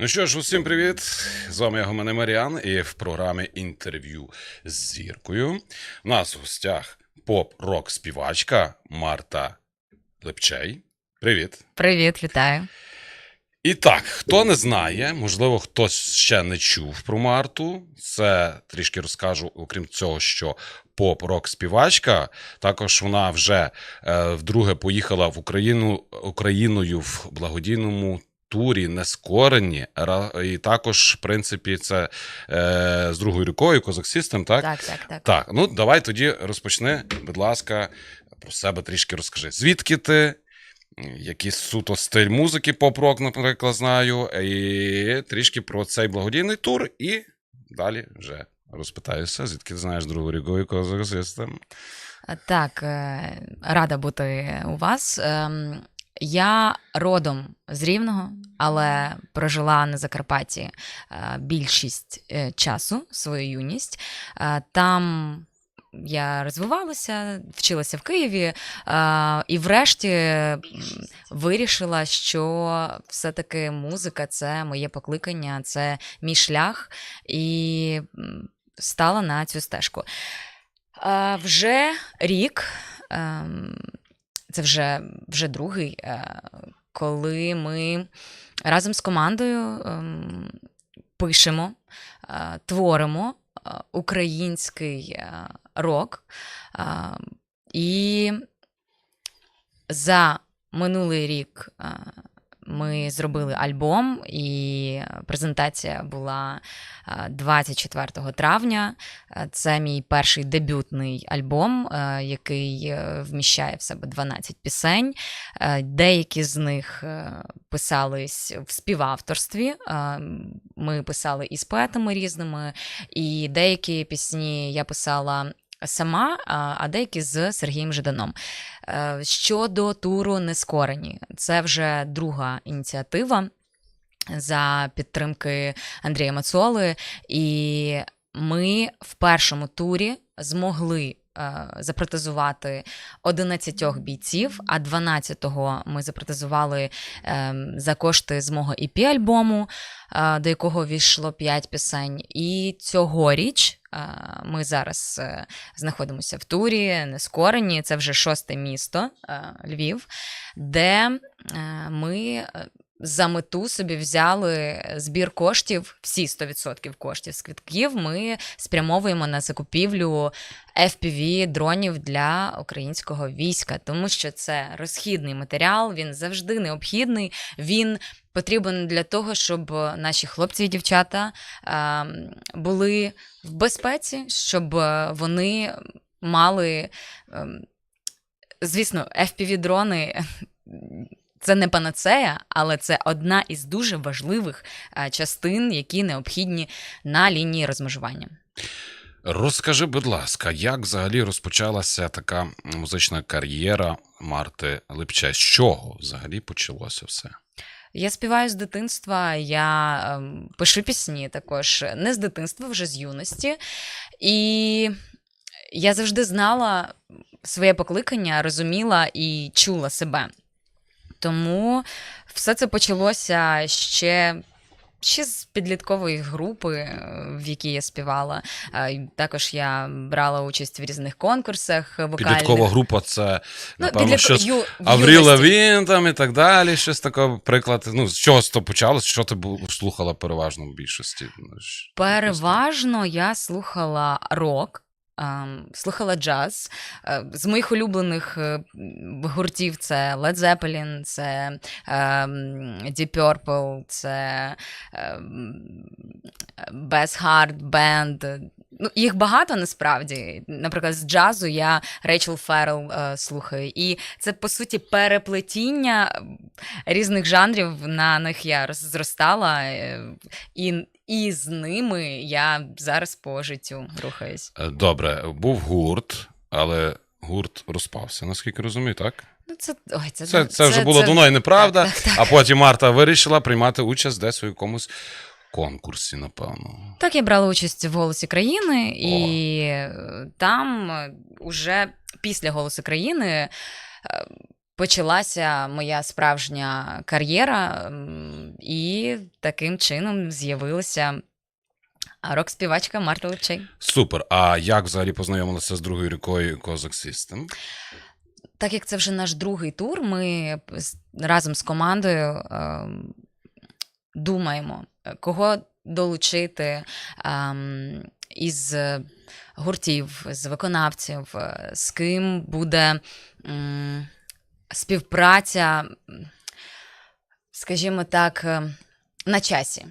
Ну що ж, усім привіт! З вами я Гомене Маріан і в програмі інтерв'ю з зіркою. У нас в гостях поп-рок співачка Марта Лепчей. Привіт. Привіт, вітаю. І так, хто не знає, можливо, хтось ще не чув про Марту. Це трішки розкажу, окрім цього, що поп-рок співачка. Також вона вже е, вдруге поїхала в Україну Україною в благодійному. Турі нескорені, і також, в принципі, це е, з другою рікою, Козак System, так? Так, так, так. Так, ну давай тоді розпочни, будь ласка, про себе трішки розкажи. Звідки ти? Який суто стиль музики, поп-рок, наприклад, знаю, і трішки про цей благодійний тур, і далі вже розпитаюся, звідки ти знаєш другу ріку і Козак Так, е, рада бути у вас. Я родом з Рівного, але прожила на Закарпатті е, більшість е, часу, свою юність. Е, Там я розвивалася, вчилася в Києві, і врешті вирішила, що все-таки музика це моє покликання, це мій шлях, і стала на цю стежку. Вже рік, ем, це вже, вже другий, е, коли ми разом з командою ем, пишемо, е, творимо е, український рок. І за минулий рік ми зробили альбом, і презентація була е, 24 травня. Е, Це мій перший дебютний альбом, е, який е, вміщає в себе 12 пісень. Е, Деякі з них е, писались в співавторстві. Е, Ми писали і з поетами різними, і деякі пісні я писала. Сама, а деякі з Сергієм Жиданом. Е, Щодо туру Нескорені, це вже друга ініціатива за підтримки Андрія Мацоли. І ми в першому турі змогли е, запротезувати 11 бійців, а 12-го ми запротезували е, за кошти з мого ep альбому е, до якого війшло 5 пісень. І цьогоріч ми зараз е, знаходимося в турі, нескорені, це вже шосте місто е, Львів, де е, ми. За мету собі взяли збір коштів, всі 100% коштів з квитків. Ми спрямовуємо на закупівлю FPV дронів для українського війська, тому що це розхідний матеріал, він завжди необхідний. Він потрібен для того, щоб наші хлопці і дівчата е, були в безпеці, щоб вони мали, е, звісно, FPV-дрони. Це не панацея, але це одна із дуже важливих е, частин, які необхідні на лінії розмежування. Розкажи, будь ласка, як взагалі розпочалася така музична кар'єра Марти Лепчей? З чого взагалі почалося все? Я співаю з дитинства, я ем, пишу пісні також не з дитинства, вже з юності. І я завжди знала своє покликання, розуміла і чула себе. Тому все це почалося ще. Ще з підліткової групи, е, в якій я співала. Е, Також я брала участь в різних конкурсах вокальних. Підліткова група це, Ну, напевно, підлітко- щось ю- в Авріл юності. Лавін там і так далі. Щось таке, приклад. Ну, з чого це почалось? Що ти слухала переважно в більшості? Ну, Переважно я слухала рок. Слухала джаз. Е, З моїх улюблених е, гуртів це Led Zeppelin, це ем, Deep Purple, це ем, Bass Band. Ну, їх багато насправді. Наприклад, з джазу я Рейчел Феррел е, слухаю. І це, по суті, переплетіння різних жанрів. На них я зростала. е, І, і з ними я зараз по життю рухаюсь. Е, Добре, був гурт, але гурт розпався, наскільки розумію, так? Ну, це, ой, це, Це, це вже було давно і неправда. Так, так, так. А потім Марта вирішила приймати участь десь у якомусь конкурсі, напевно. Так, я брала участь в голосі країни, і е, там е, уже після голосу країни е, почалася моя справжня кар'єра, і таким чином з'явилася рок-співачка Марта Левчей. Супер. А як взагалі познайомилися з другою рікою Козак System? Так як це вже наш другий тур, ми разом з командою е, думаємо, е, кого долучити ем, із е, гуртів, з виконавців, е, з ким буде ем, співпраця, скажімо так, на часі.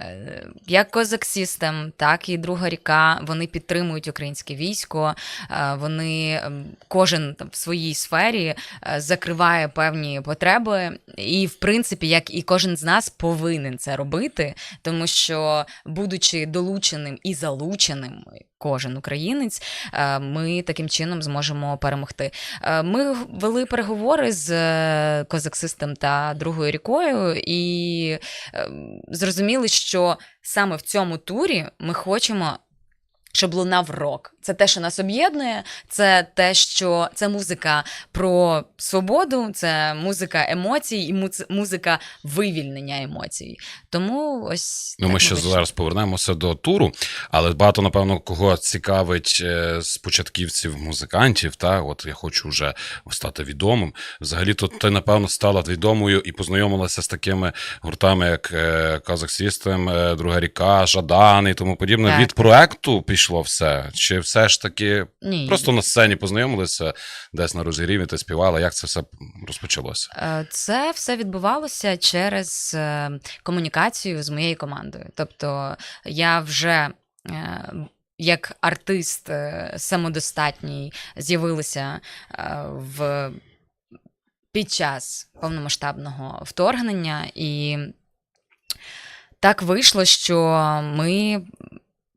Е, Як Козак Сістем, так і друга ріка. Вони підтримують українське військо. е, Вони ем, кожен там в своїй сфері е, закриває певні потреби, і в принципі, як і кожен з нас повинен це робити, тому що, будучи долученим і залученим, кожен українець, е, ми таким чином зможемо перемогти. Е, Ми вели переговори з Козаксистом та другою рікою, і е, зрозуміли, що саме в цьому турі ми хочемо. Щоб лунав рок. Це те, що нас об'єднує, це те, що це музика про свободу, це музика емоцій і музика вивільнення емоцій. Тому ось Ну, ми ще вийшло. зараз повернемося до туру, але багато, напевно, кого цікавить е, з початківців музикантів, та от я хочу вже стати відомим. Взагалі, то ти, напевно, стала відомою і познайомилася з такими гуртами, як е, System, е, Друга ріка, Жадан і тому подібне. Так. Від проекту пішло все? Чи все ж таки Ні. просто на сцені познайомилися, десь на розігріві ти співала? Як це все розпочалося? Е, Це все відбувалося через е, комунікацію з моєю командою. Тобто я вже е, як артист самодостатній з'явилася в під час повномасштабного вторгнення, і так вийшло, що ми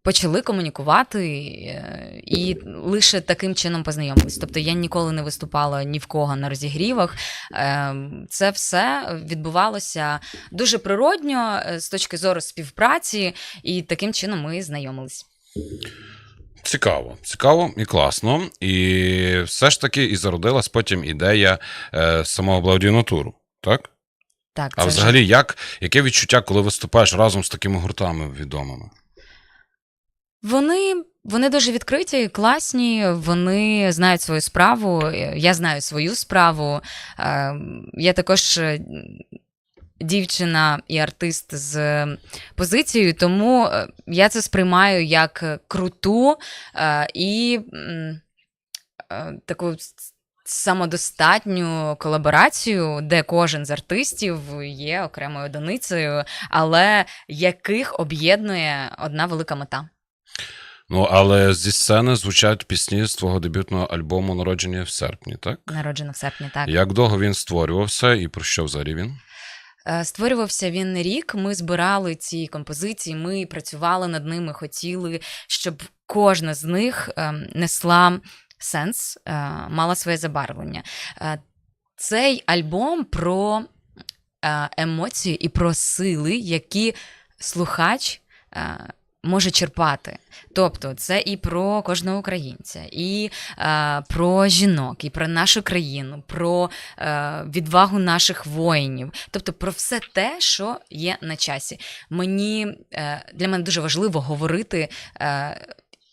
почали комунікувати е, і лише таким чином познайомились. Тобто я ніколи не виступала ні в кого на розігрівах. Е, Це все відбувалося дуже природньо е, з точки зору співпраці, і таким чином ми знайомились. Цікаво, цікаво і класно. І все ж таки і зародилась потім ідея е, самого благодійного так? Так, А взагалі, як, яке відчуття, коли виступаєш разом з такими гуртами відомими? Вони, вони дуже відкриті, класні, вони знають свою справу. е, Я знаю свою справу. Е, Я також е, дівчина і артист з позицією, тому я це сприймаю як круту і таку самодостатню колаборацію, де кожен з артистів є окремою одиницею, але яких об'єднує одна велика мета. Ну, але зі сцени звучать пісні з твого дебютного альбому Народження в серпні, так? Народжена в серпні, так. Як довго він створювався і про що взагалі він? Е, Створювався він рік. Ми збирали ці композиції, ми працювали над ними, хотіли, щоб кожна з них ем, несла сенс, е, мала своє забарвлення. Е, Цей альбом про е, емоції і про сили, які слухач. е, Може черпати, тобто це і про кожного українця, і е, про жінок, і про нашу країну, про е, відвагу наших воїнів, тобто про все те, що є на часі. Мені е, для мене дуже важливо говорити е,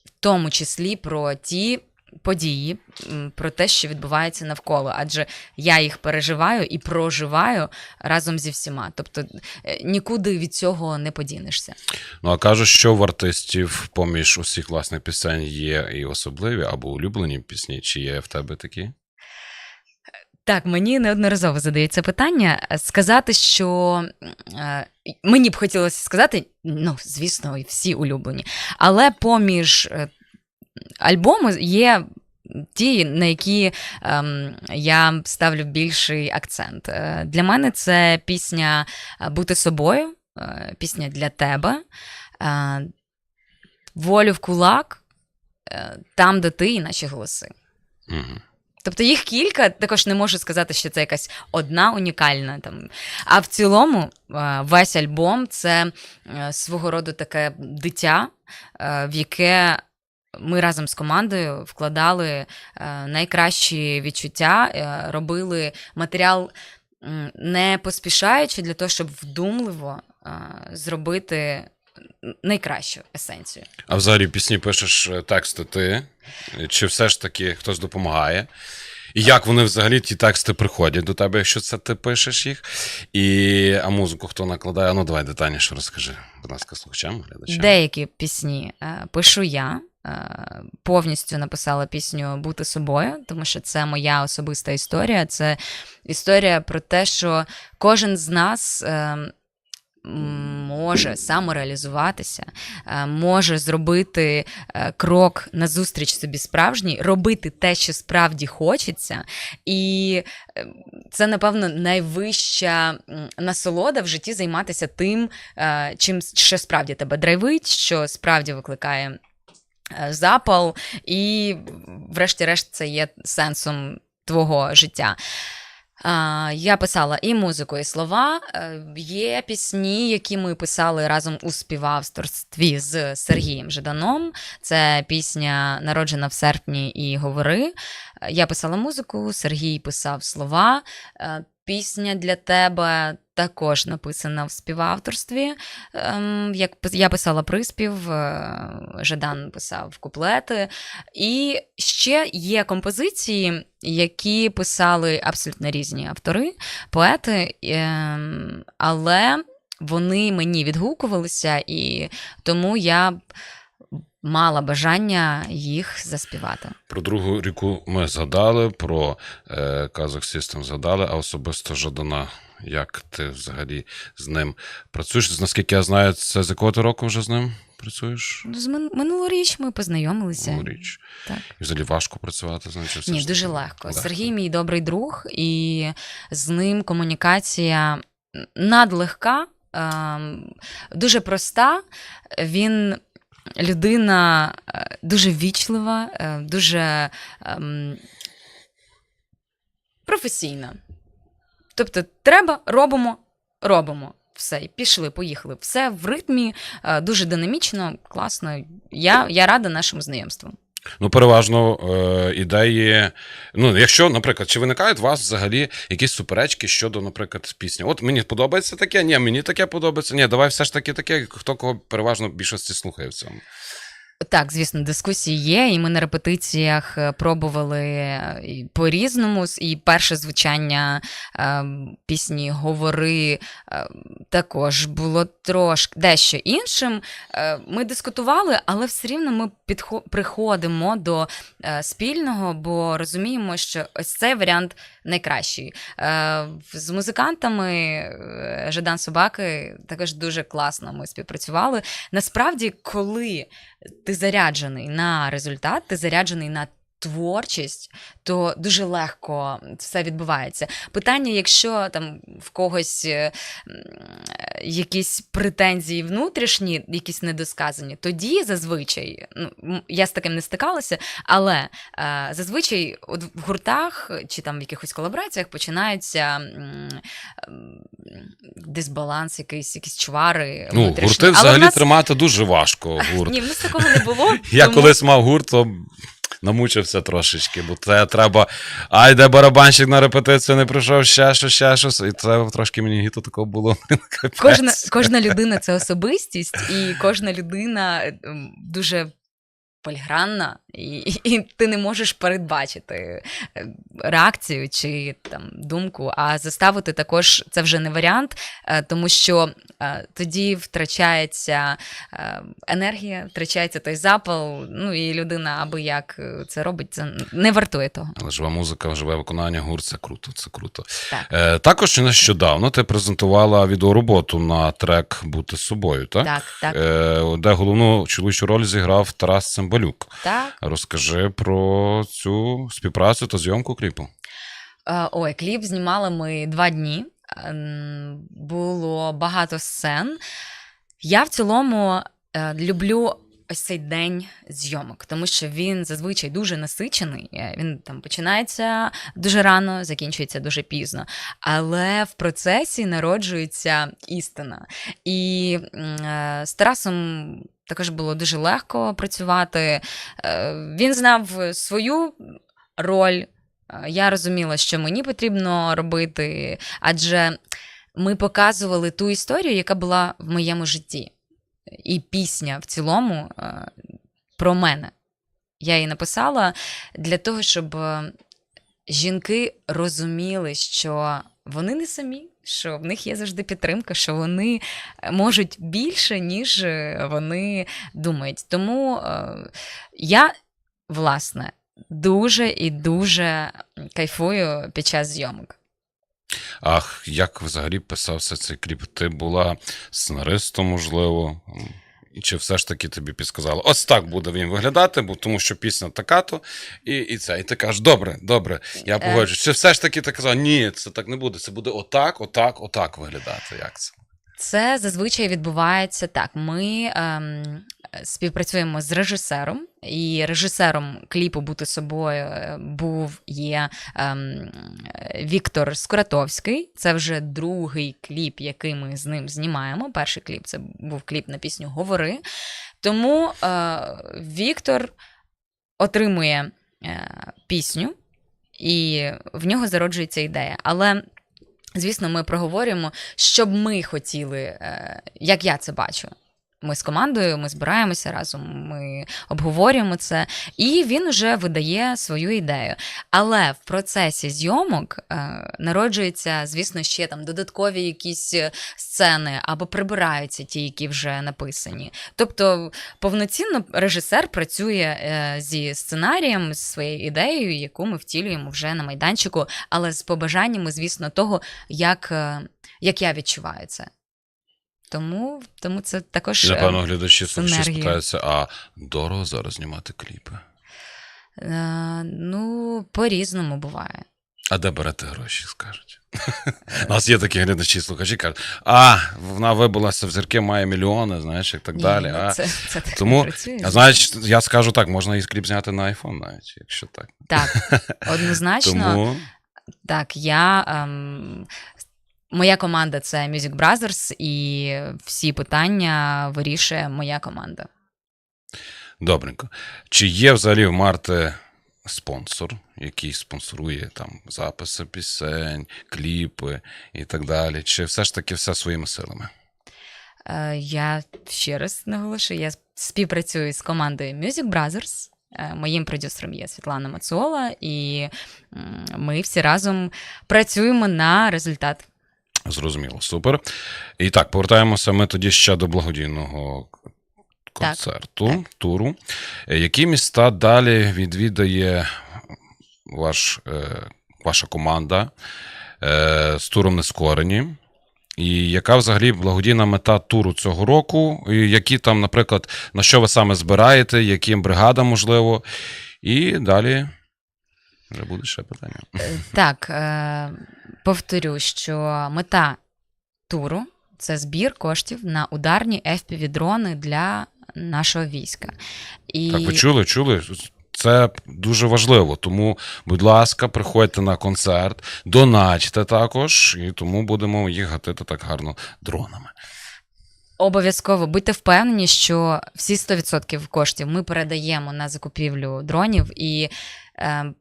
в тому числі про ті. Події про те, що відбувається навколо, адже я їх переживаю і проживаю разом зі всіма. Тобто е, нікуди від цього не подінешся. Ну, а кажуть, що в артистів поміж усіх власних пісень є і особливі або улюблені пісні, чи є в тебе такі? Так, мені неодноразово задається питання. Сказати, що е, мені б хотілося сказати, ну, звісно, всі улюблені. Але поміж альбому є ті, на які ем, я ставлю більший акцент. Е, для мене це пісня Бути собою, е, пісня для тебе, е, волю в кулак, е, там, де ти і наші голоси. Угу. Тобто їх кілька, також не можу сказати, що це якась одна унікальна. Там. А в цілому е, весь альбом це е, свого роду таке дитя, е, в яке ми разом з командою вкладали е, найкращі відчуття, е, робили матеріал не поспішаючи для того, щоб вдумливо е, зробити найкращу есенцію. А взагалі пісні пишеш тексти ти? Чи все ж таки хтось допомагає? І як вони взагалі ті тексти приходять до тебе, якщо це ти пишеш їх? І а музику хто накладає? Ну давай детальніше розкажи, будь ласка, слухачам, глядачам. Деякі пісні пишу я. Е, Повністю написала пісню Бути собою, тому що це моя особиста історія. Це історія про те, що кожен з нас е, може самореалізуватися, е, може зробити крок назустріч собі справжній, робити те, що справді хочеться. І це, напевно, найвища насолода в житті займатися тим, чим що справді тебе драйвить, що справді викликає запал, і, врешті-решт, це є сенсом твого життя. Я писала і музику, і слова. Е, Є пісні, які ми писали разом у співавторстві з Сергієм Жиданом. Це пісня Народжена в серпні і говори. Е, Я писала музику, Сергій писав слова. Е, Пісня для тебе також написана в співавторстві. Ем, Як я писала приспів, е, Жадан писав куплети. І ще є композиції, які писали абсолютно різні автори, поети, ем, але вони мені відгукувалися, і тому я мала бажання їх заспівати. Про другу ріку ми згадали, про е, Kazakh System згадали, а особисто Жадана. Як ти взагалі з ним працюєш? Наскільки я знаю, це з якого ти року вже з ним працюєш? З минулоріч ми познайомилися. річ. Так. І взагалі важко працювати з ним? все Ні, дуже таки легко. Сергій мій добрий друг, і з ним комунікація надлегка, ем, дуже проста. Він людина е, дуже вічлива, е, дуже ем, професійна. Тобто, треба, робимо, робимо. Все, пішли, поїхали. Все в ритмі, е, дуже динамічно, класно. Я, я рада нашому знайомству. Ну, переважно е, ідеї. Ну, якщо, наприклад, чи виникають у вас взагалі якісь суперечки щодо, наприклад, пісні? От мені подобається таке, ні, мені таке подобається. Ні, давай все ж таки таке, хто кого переважно більшості слухає в цьому. Так, звісно, дискусії є, і ми на репетиціях е, пробували е, по-різному. І перше звучання е, пісні Говори е, також було трошки дещо іншим. Е, ми дискутували, але все рівно ми підхо- приходимо до е, спільного, бо розуміємо, що ось цей варіант найкращий. Е, з музикантами е, Жадан Собаки також дуже класно ми співпрацювали. Насправді, коли ти заряджений на результат, ти заряджений на творчість, то дуже легко все відбувається. Питання, якщо там в когось е, якісь претензії внутрішні, якісь недосказані, тоді зазвичай, ну я з таким не стикалася, але е, зазвичай от в гуртах чи там в якихось колабораціях починаються м, м, дисбаланс, якийсь, якісь чвари. Ну, внутрішні. гурти взагалі нас- тримати дуже важко. Гурт. ні, в нас такого не було. Я колись мав гурт, то намучився трошечки, бо це треба. Ай, де барабанщик на репетицію не прийшов, ще щось, ще щось. І це трошки мені гіто такого було. Кожна, кожна людина це особистість, і кожна людина ем, дуже польгранна, і, і ти не можеш передбачити е, реакцію чи там думку. А заставити також це вже не варіант, е, тому що е, тоді втрачається енергія, втрачається той запал. Ну і людина аби як це робить, це не вартує того. Але жива музика, живе виконання, гурт це круто, це круто. Так. Е, також нещодавно ти презентувала відеороботу на трек Бути собою, так? Так, так, Е, де головну чоловічу роль зіграв Тарас Цимбалюк. так. Розкажи про цю співпрацю та зйомку кліпу. Е, Ой, кліп знімали ми два дні. Ем, Було багато сцен. Я в цілому е, люблю ось цей день зйомок, тому що він зазвичай дуже насичений. Е, Він там починається дуже рано, закінчується дуже пізно. Але в процесі народжується істина. І е, з Тарасом також було дуже легко працювати. Е, Він знав свою роль. Е, Я розуміла, що мені потрібно робити, адже ми показували ту історію, яка була в моєму житті. І пісня в цілому е, про мене. Я її написала для того, щоб жінки розуміли, що вони не самі, що в них є завжди підтримка, що вони е, можуть більше, ніж е, вони думають. Тому е, я, власне, дуже і дуже кайфую під час зйомок. Ах, як взагалі писався цей кліп? Ти була сценаристом, можливо. І чи все ж таки тобі підказали? Ось так буде він виглядати, бо тому що пісня така-то, і, і це. І ти кажеш, добре, добре, я Е. погоджуюсь. Чи все ж таки ти казав, ні, це так не буде. Це буде отак, отак, отак виглядати. Як це? Це зазвичай відбувається так. Ми ем, співпрацюємо з режисером, і режисером кліпу Бути собою був є ем, Віктор Скуратовський. Це вже другий кліп, який ми з ним знімаємо. Перший кліп це був кліп на пісню Говори. Тому е, Віктор отримує е, пісню, і в нього зароджується ідея. Але Звісно, ми проговорюємо, що б ми хотіли, е, як я це бачу. Ми з командою, ми збираємося разом, ми обговорюємо це, і він вже видає свою ідею. Але в процесі зйомок е, народжуються, звісно, ще там додаткові якісь е, сцени або прибираються ті, які вже написані. Тобто, повноцінно режисер працює е, зі сценарієм, з своєю ідеєю, яку ми втілюємо вже на майданчику, але з побажаннями, звісно, того, як, е, як я відчуваю це. Тому, тому це також. Е, напевно, глядачі слухачі спитаються, а дорого зараз знімати кліпи? Е, ну, по-різному буває. А де берете гроші, скажуть? У нас є такі глядачі, слухачі кажуть, а, вона вибилася в зірки, має мільйони, знаєш, і так далі. ну, А, Це, це так Тому, а знаєш, я скажу так, можна і кліп зняти на iPhone навіть, якщо так. Так, однозначно. Тому Так, я. Ем, моя команда це Music Brothers, і всі питання вирішує моя команда. добренько. Чи є взагалі в Марти спонсор, який спонсорує там записи пісень, кліпи і так далі? Чи все ж таки все своїми силами? Е, я ще раз наголошую, я співпрацюю з командою Music Brothers. Е, Моїм продюсером є Світлана Мацола, і ми всі разом працюємо на результат. Зрозуміло, супер. І так, повертаємося ми тоді ще до благодійного к- Так, концерту, туру. Які міста далі відвідає ваш, е, ваша команда е, з туром Нескорені? І яка взагалі благодійна мета туру цього року? І які там, наприклад, на що ви саме збираєте, яким бригадам можливо? І далі вже буде ще питання. Е, Так, е, повторю, що мета туру це збір коштів на ударні FPV-дрони для нашого війська. І Так, ви чули, чули? Це дуже важливо. Тому, будь ласка, приходьте на концерт, доначте також, і тому будемо їх гатити так гарно дронами. Обов'язково будьте впевнені, що всі 100% коштів ми передаємо на закупівлю дронів, і е,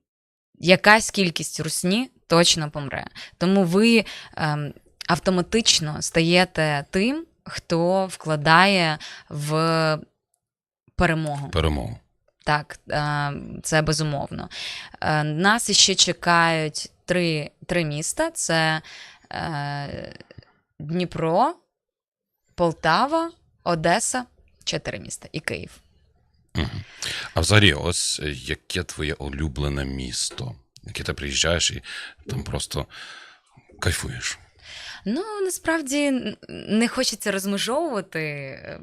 якась кількість русні точно помре. Тому ви е, автоматично стаєте тим, хто вкладає в перемогу. Перемогу. Так, е, це безумовно. Е, Нас іще чекають три, три міста: це е, Дніпро, Полтава, Одеса, чотири міста і Київ. А взагалі, ось яке твоє улюблене місто, ти приїжджаєш і там просто кайфуєш. Ну, насправді не хочеться розмежовувати е,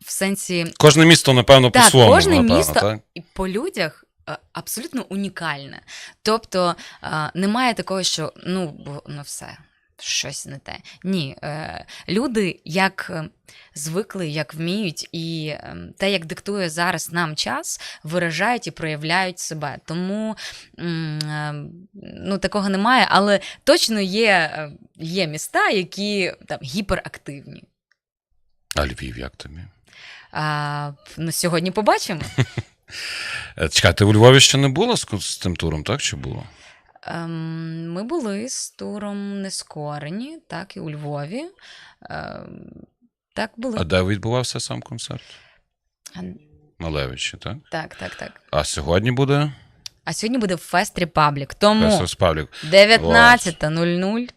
в сенсі Кожне місто, напевно, Так, по-своєму. кожне напевно, місто- так? по людях е, абсолютно унікальне. Тобто е, немає такого, що ну, ну все. Щось не те. Ні, е, люди як е, звикли, як вміють, і е, те, як диктує зараз нам час, виражають і проявляють себе. Тому е, ну, такого немає, але точно є, є міста, які там гіперактивні. А Львів, як тобі? А, ну, сьогодні побачимо. Е, Чекай, ти у Львові ще не була з, з тим туром, так? Чи було? Ем, Ми були з туром Нескорені, так, і у Львові. Ем, Так, були. А де відбувався сам концерт? А, Малевичі, так? Так, так, так. А сьогодні буде А сьогодні буде Фест Репаблік. Тому Фесос Павлік. 19.00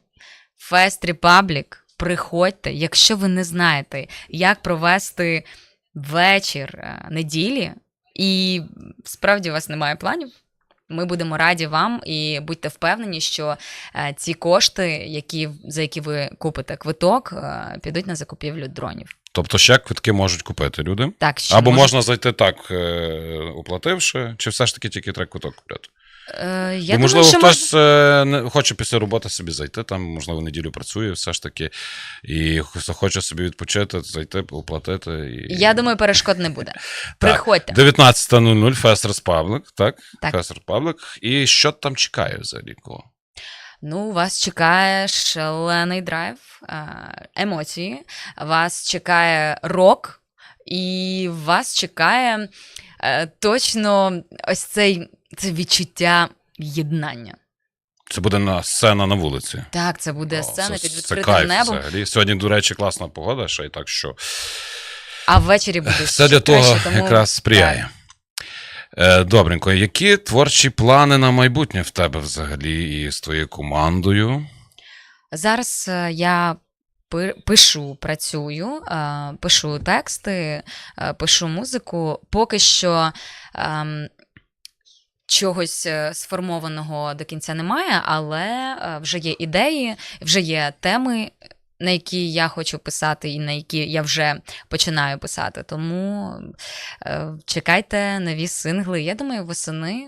Фест Репаблік. Приходьте, якщо ви не знаєте, як провести вечір е, неділі, і справді у вас немає планів. Ми будемо раді вам і будьте впевнені, що е, ці кошти, які, за які ви купите квиток, е, підуть на закупівлю дронів. Тобто ще квитки можуть купити люди. Так, ще Або можна зайти так, е, оплативши, чи все ж таки тільки треба квиток купляти? Е, я Бо, можливо, думаю, що хтось е, не хоче після роботи собі зайти, там, можливо, неділю працює, все ж таки, і хоче собі відпочити, зайти, оплатити. І... Я думаю, перешкод не буде. Приходьте. 19.00 Fest Republic, так? Так. Fest Republic. І що там чекає взагалі кого? Ну, вас чекає шалений драйв, е, емоції, вас чекає рок, і вас чекає е, точно ось цей це відчуття єднання. Це буде на сцена на вулиці. Так, це буде О, сцена це- під це відкритим кайф небом, Взагалі. Сьогодні, до речі, класна погода, ще й так що а ввечері буде все ще для того краще, тому... якраз сприяє. Е, Добренько, які творчі плани на майбутнє в тебе взагалі і з твоєю командою? Зараз е, я пишу, працюю, е, пишу тексти, е, пишу музику. Поки що ем, чогось е, сформованого до кінця немає, але вже є ідеї, вже є теми. На які я хочу писати, і на які я вже починаю писати. Тому е, чекайте нові сингли. Я думаю, восени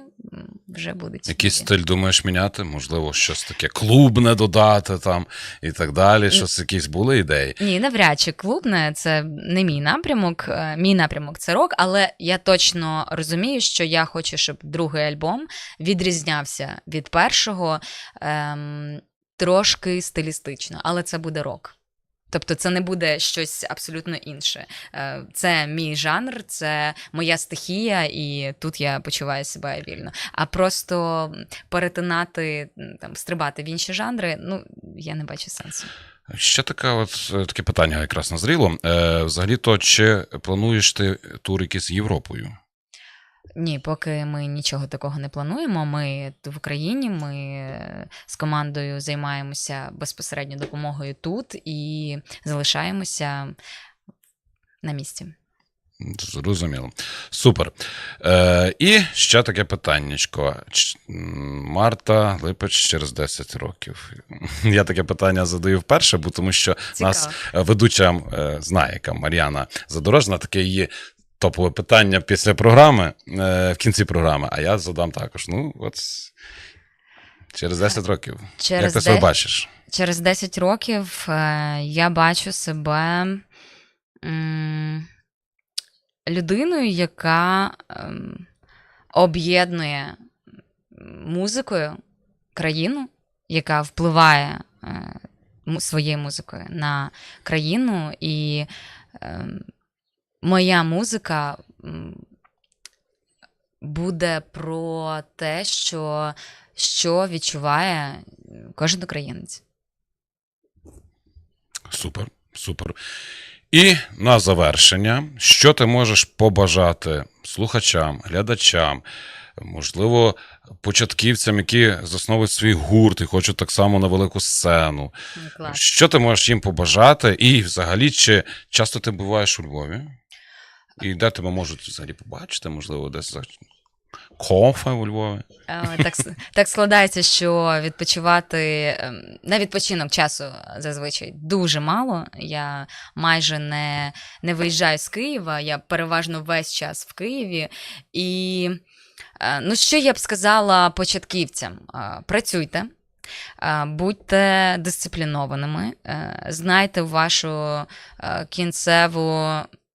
вже будуть. Який стиль думаєш міняти? Можливо, щось таке клубне додати там і так далі. Щось якісь були ідеї. Ні, навряд чи клубне це не мій напрямок. Е, Мій напрямок це рок, але я точно розумію, що я хочу, щоб другий альбом відрізнявся від першого ем, трошки стилістично, але це буде рок. Тобто це не буде щось абсолютно інше. Е, Це мій жанр, це моя стихія, і тут я почуваю себе вільно. А просто перетинати, там, стрибати в інші жанри, ну я не бачу сенсу. Ще таке, от е, таке питання якраз назріло. Е, взагалі, то чи плануєш ти тур якийсь з Європою? Ні, поки ми нічого такого не плануємо. Ми в Україні, ми з командою займаємося безпосередньо допомогою тут і залишаємося на місці. Зрозуміло. Супер. Е, і ще таке питаннячко. Марта Липич через 10 років. Я таке питання задаю вперше, бо тому що Цікаво. нас ведуча е, знає, яка Мар'яна Задорожна, таке її топове питання після програми, е, в кінці програми. А я задам також. Ну, от через 10 років. Через Як ти себе бачиш? Через 10 років е, я бачу себе людиною, яка ем, об'єднує музикою країну, яка впливає е, своєю музикою на країну. І ем, моя музика буде про те, що, що відчуває кожен українець. Супер, супер. І на завершення, що ти можеш побажати слухачам, глядачам, можливо, початківцям, які засновують свій гурт і хочуть так само на велику сцену. Ну, Клас. Що ти можеш їм побажати? І взагалі, чи часто ти буваєш у Львові? І де тебе можуть взагалі побачити? Можливо, десь за кофе у Львові? Е, Так, так складається, що відпочивати ем, на відпочинок часу зазвичай дуже мало. Я майже не, не виїжджаю з Києва, я переважно весь час в Києві. І е, ну, що я б сказала початківцям? Е, Працюйте. Будьте дисциплінованими, знайте вашу кінцеву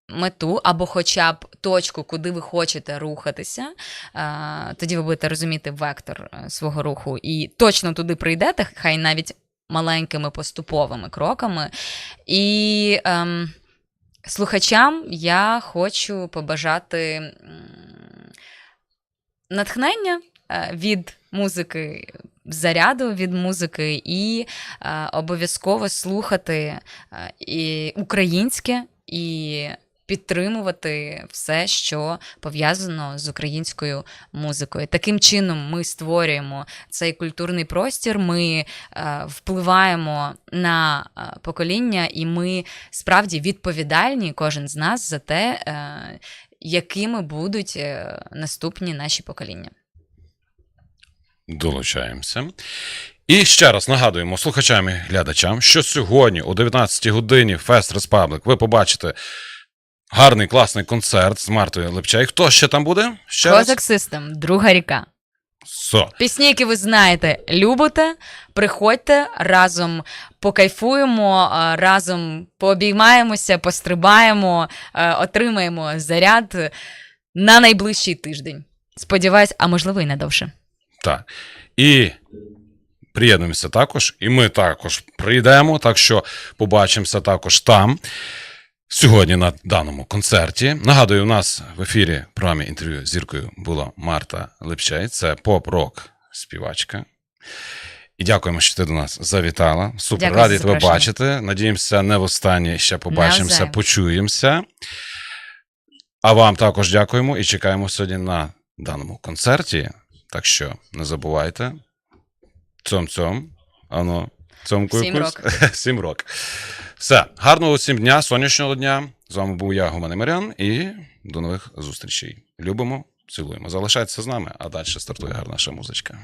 мету або хоча б точку, куди ви хочете рухатися. Е, Тоді ви будете розуміти вектор е, свого руху і точно туди прийдете, хай навіть маленькими поступовими кроками. І ем, слухачам я хочу побажати натхнення е, від музики, заряду від музики, і е, обов'язково слухати е, і українське і підтримувати все, що пов'язано з українською музикою. Таким чином ми створюємо цей культурний простір, ми е, впливаємо на е, покоління, і ми справді відповідальні, кожен з нас, за те, е, якими будуть наступні наші покоління. Долучаємося. І ще раз нагадуємо слухачам і глядачам, що сьогодні о 19 годині Fest Republic ви побачите гарний класний концерт з Мартою Лепчай. Хто ще там буде? Ще раз? Козак Систем, друга ріка. Все. Пісні, які ви знаєте, любите, приходьте разом покайфуємо, разом пообіймаємося, пострибаємо, е, отримаємо заряд на найближчий тиждень. Сподіваюсь, а можливо і не довше. Так. І приєднуємося також, і ми також прийдемо, так що побачимося також там. Сьогодні на даному концерті. Нагадую, у нас в ефірі в програмі інтерв'ю з зіркою була Марта Лепчай. Це поп-рок співачка. І дякуємо, що ти до нас завітала. Супер Дякую раді тебе запрошення. бачити. Надіємося, не востаннє ще побачимося, Навзаєм. почуємося. А вам також дякуємо і чекаємо сьогодні на даному концерті. Так що не забувайте. Цьом-цьом. Ано, цьомкую Сім кусь. Сім рок. Все. Гарного всім дня, сонячного дня. З вами був я, Гумен Марян, і до нових зустрічей. Любимо, цілуємо. Залишайтеся з нами, а далі стартує гарна музичка.